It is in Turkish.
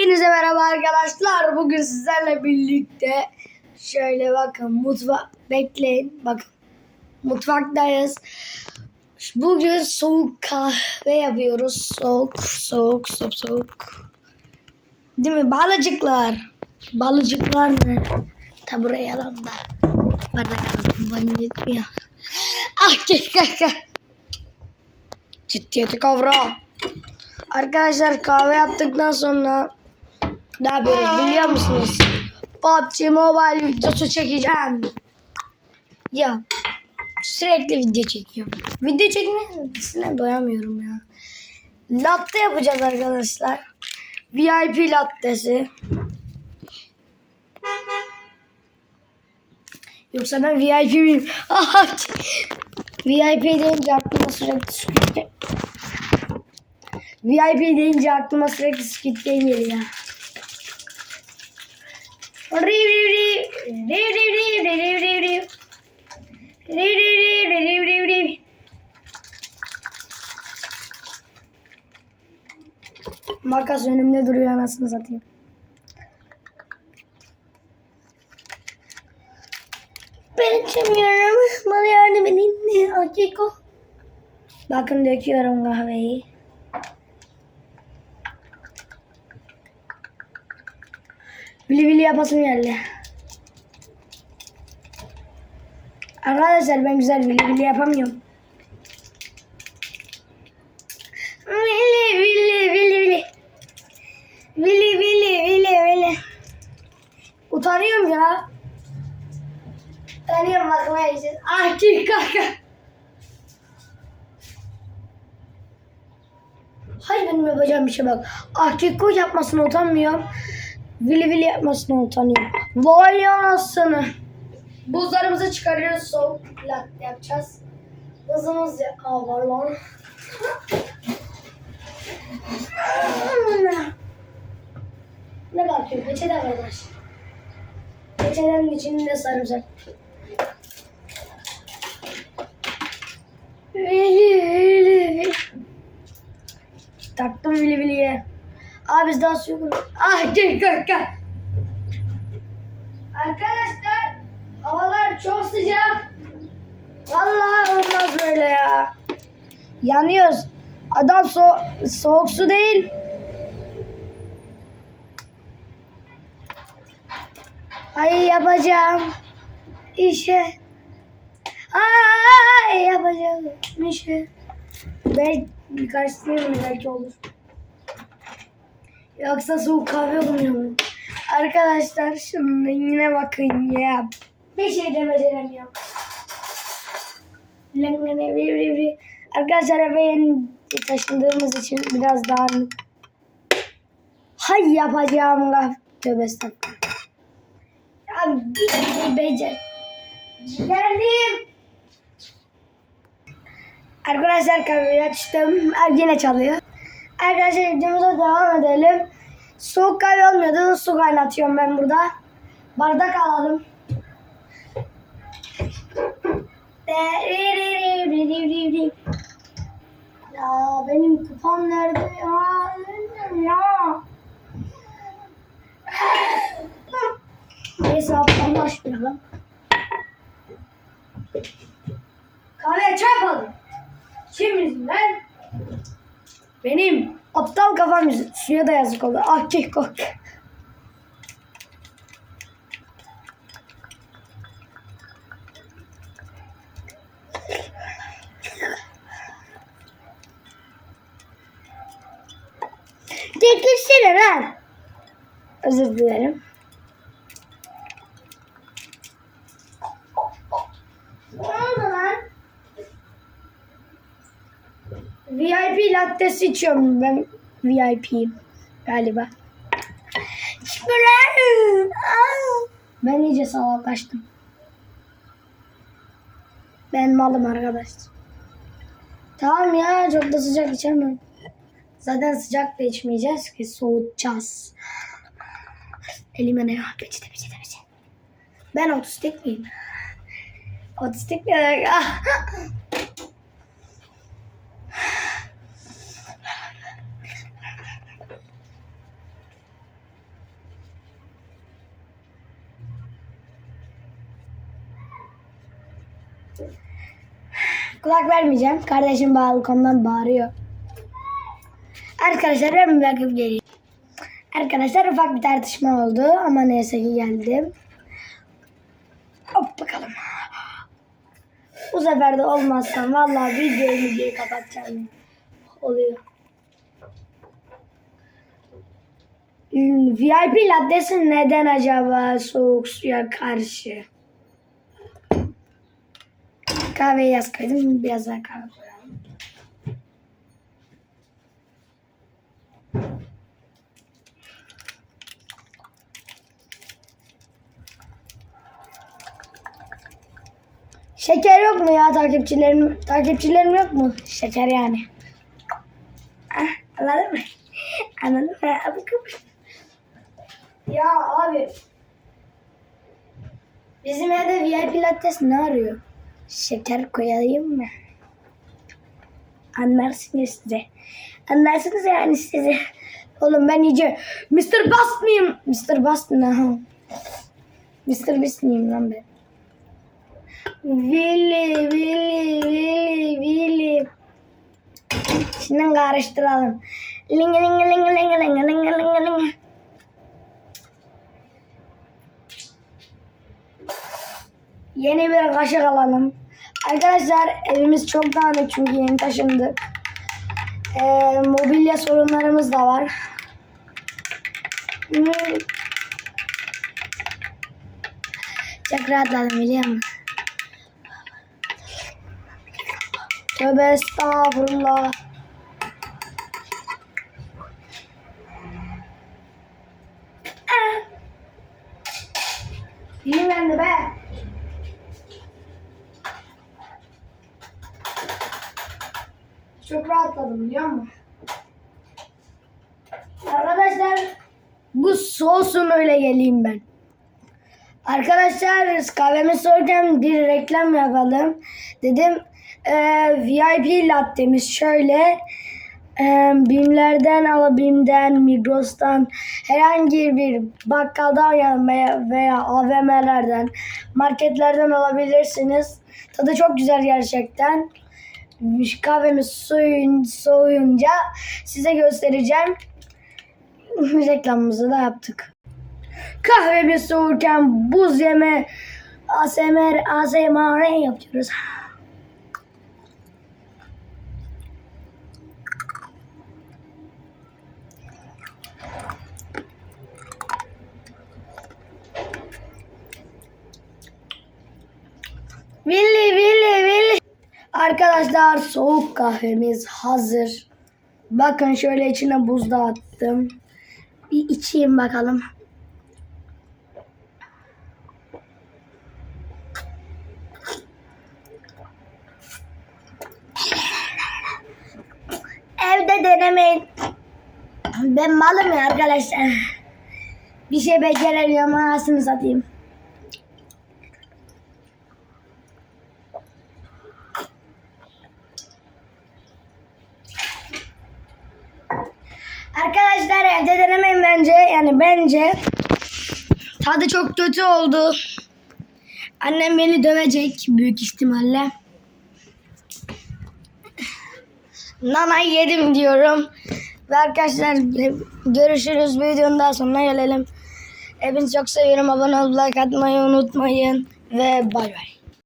Hepinize merhaba arkadaşlar. Bugün sizlerle birlikte şöyle bakın mutfak bekleyin bakın mutfaktayız. Bugün soğuk kahve yapıyoruz. Soğuk, soğuk, soğuk, soğuk. Değil mi? Balıcıklar. Balıcıklar ne? Ta buraya alalım da. Bardak alalım. Bana yetmiyor. Ah gel gel gel. Ciddiyeti kavra. Arkadaşlar kahve yaptıktan sonra ne yapıyoruz biliyor musunuz? PUBG Mobile videosu çekeceğim. Ya sürekli video çekiyorum. Video çekmesine doyamıyorum ya. Latte yapacağız arkadaşlar. VIP lattesi. Yoksa ben VIP miyim? VIP deyince aklıma sürekli VIP deyince aklıma sürekli Squid Game geliyor. Makas önümde duruyor anasını satayım. Ben içemiyorum. Bana yardım edin. Akiko. Bakın döküyorum kahveyi. Bili bili yapasım geldi. Arkadaşlar ben güzel bili bili yapamıyorum. Bili bili bili bili. Bili bili bili bili. Utanıyorum ya. Utanıyorum bakmaya için. Ah ki kaka. Hayır benim yapacağım bir şey bak. Ah keko yapmasına utanmıyorum. Vili vili yapmasına utanıyorum. Vay anasını. Buzlarımızı çıkarıyoruz. Soğuk latte yapacağız. Hızımız ya. Aa var lan. ne bakıyor? Peçete arkadaş. Peçetenin içinde sarımsak. Vili vili. Taktım vili viliye. Abi biz daha su yok. Ah gel gel gel. Arkadaşlar havalar çok sıcak. Vallahi olmaz böyle ya. Yanıyoruz. Adam so soğuk su değil. Ay yapacağım işe. Ay yapacağım işe. Belki sene belki olur. Yoksa soğuk kahve olmuyor mu? Arkadaşlar şunun rengine bakın ya. Bir şey de beceremiyorum. Arkadaşlar eve yeni taşındığımız için biraz daha Hay yapacağım laf. Tövbe estağfurullah. Ya bir becer. Geldim. Arkadaşlar kahveyi açtım. Yine çalıyor. Arkadaşlar videomuza devam edelim. Soğuk kahve olmuyordu. Su kaynatıyorum ben burada. Bardak alalım. Ya benim kupam nerede ya? Ya. Neyse alttan başlayalım. Kahve çarpalım. Kim yüzünden? Benim aptal kafam. Suya da yazık oldu. Ah kek Çekilsene lan. Özür dilerim. Ne oldu lan? VIP lattesi içiyorum ben. VIP'yim galiba. Ben iyice salaklaştım. Ben malım arkadaş. Tamam ya çok da sıcak içemem. Zaten sıcak da içmeyeceğiz ki soğutacağız. Elime ne var? Peçete peçete peçete. Ben otistik miyim? Otistik ne demek? Ah! Kulak vermeyeceğim. Kardeşim balkondan bağırıyor. Arkadaşlar ben bakıp geleyim. Arkadaşlar ufak bir tartışma oldu ama neyse ki geldim. Hop bakalım. Bu sefer de olmazsam vallahi videoyu videoyu kapatacağım. Oluyor. Hmm, VIP lattesi neden acaba soğuk suya karşı? Kahveyi yaz koydum. Biraz daha kahve koyalım. Şeker yok mu ya takipçilerim? Takipçilerim yok mu? Şeker yani. Ah, anladın mı? Anladın mı? Abi. Ya abi. Bizim evde VIP lattes ne arıyor? Şeker koyayım mı? Anlarsınız size. Anlarsınız yani size. Oğlum ben iyice Mr. Bast mıyım? Mr. Bast ha? Mr. Beast miyim lan ben? Willy, Willy, Willy, Willy. Şimdi karıştıralım. Ling ling ling ling ling ling ling ling. Yeni bir kaşık alalım. Arkadaşlar evimiz çok dağınık çünkü yeni taşındık. Ee, mobilya sorunlarımız da var. Hmm. Çok rahatladım biliyor musun? Tövbe estağfurullah. Ah. İyi ben de be. Çok rahatladım biliyor musun? Arkadaşlar bu soğusun öyle geleyim ben. Arkadaşlar kahvemi soğurken bir reklam yapalım. Dedim e, VIP lattemiz şöyle. E, Bimlerden alabimden, Migros'tan herhangi bir bakkaldan ya- veya AVM'lerden, marketlerden alabilirsiniz. Tadı çok güzel gerçekten. Kahvemiz soyun, soğuyunca size göstereceğim. Reklamımızı da yaptık. Kahvemiz soğurken buz yeme ASMR ASMR yapıyoruz. Willy Willy Willy. Arkadaşlar soğuk kahvemiz hazır. Bakın şöyle içine buz da attım. Bir içeyim bakalım. Evde denemeyin. Ben malım ya arkadaşlar. Bir şey beceremiyorum anasını satayım. Arkadaşlar evde denemeyin bence. Tadı çok kötü oldu. Annem beni dövecek büyük ihtimalle. Nanayı yedim diyorum. Ve arkadaşlar görüşürüz. Bir videonun daha sonuna gelelim. Hepinizi çok seviyorum. Abone olup like atmayı unutmayın. Ve bay bay.